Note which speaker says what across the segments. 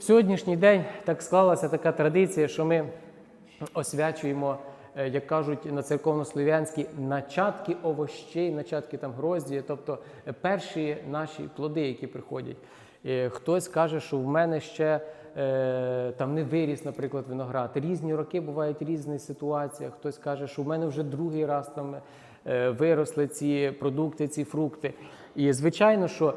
Speaker 1: В сьогоднішній день так склалася така традиція, що ми освячуємо, е, як кажуть на церковнослов'янській, начатки овощей, начатки там грозді, тобто е, перші наші плоди, які приходять. Е, Хтось каже, що в мене ще там не виріс, наприклад, виноград. Різні роки бувають різні ситуації. Хтось каже, що в мене вже другий раз там виросли ці продукти, ці фрукти. І звичайно, що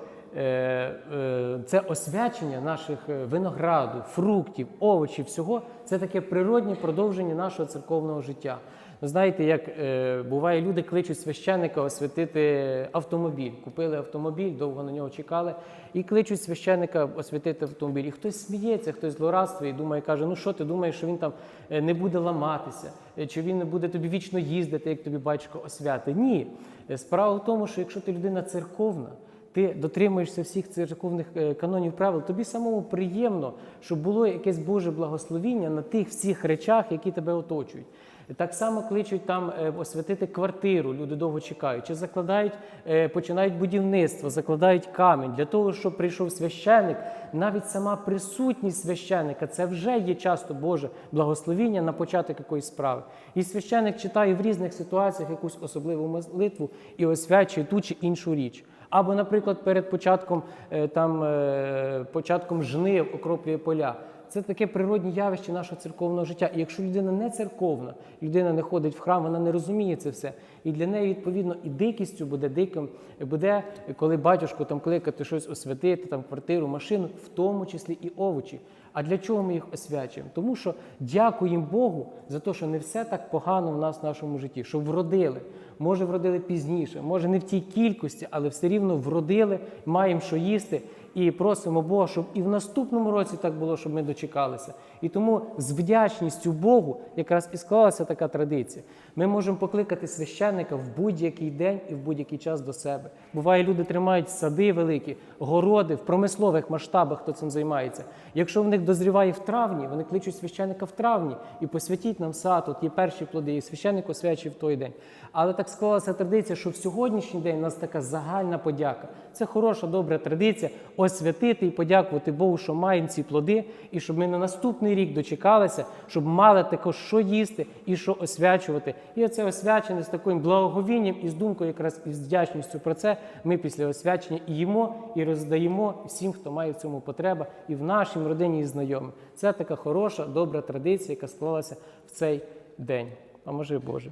Speaker 1: це освячення наших е, винограду, фруктів, овочів, всього це таке природнє продовження нашого церковного життя. Ви знаєте, як е, буває, люди кличуть священника освятити автомобіль. Купили автомобіль, довго на нього чекали, і кличуть священика освятити автомобіль. І хтось сміється, хтось злорадствує і думає, каже: ну що ти думаєш, що він там е, не буде ламатися, е, чи він не буде тобі вічно їздити, як тобі батько освяти? Ні. Е, Справа в тому, що якщо ти людина церковна, ти дотримуєшся всіх церковних е, канонів правил, тобі самому приємно, щоб було якесь Боже благословіння на тих всіх речах, які тебе оточують. Так само кличуть там е, освятити квартиру, люди довго чекають, чи закладають, е, починають будівництво, закладають камінь для того, щоб прийшов священник. Навіть сама присутність священника це вже є часто Боже благословіння на початок якоїсь справи. І священник читає в різних ситуаціях якусь особливу молитву і освячує ту чи іншу річ. Або, наприклад, перед початком е, там е, початком жнив окроплює поля. Це таке природне явище нашого церковного життя. І якщо людина не церковна, людина не ходить в храм, вона не розуміє це все. І для неї, відповідно, і дикістю буде диким, буде, коли батюшку там кликати щось освятити, там квартиру, машину, в тому числі і овочі. А для чого ми їх освячуємо? Тому що дякуємо Богу за те, що не все так погано в нас в нашому житті, що вродили. Може, вродили пізніше, може не в тій кількості, але все рівно вродили, маємо що їсти. І просимо Бога, щоб і в наступному році так було, щоб ми дочекалися. І тому з вдячністю Богу якраз і склалася така традиція. Ми можемо покликати священника в будь-який день і в будь-який час до себе. Буває, люди тримають сади великі, городи в промислових масштабах, хто цим займається. Якщо в них дозріває в травні, вони кличуть священика в травні і посвятіть нам сад, от є перші плоди, і священник освячує в той день. Але так склалася традиція, що в сьогоднішній день у нас така загальна подяка. Це хороша, добра традиція освятити і подякувати Богу, що маємо ці плоди, і щоб ми на наступний рік дочекалися, щоб мали також що їсти і що освячувати. І оце освячене з таким благоговінням і з думкою, якраз і з вдячністю про це ми після освячення і їмо, і роздаємо всім, хто має в цьому потреба, і в нашій родині і знайомим. Це така хороша, добра традиція, яка склалася в цей день. А може, Боже.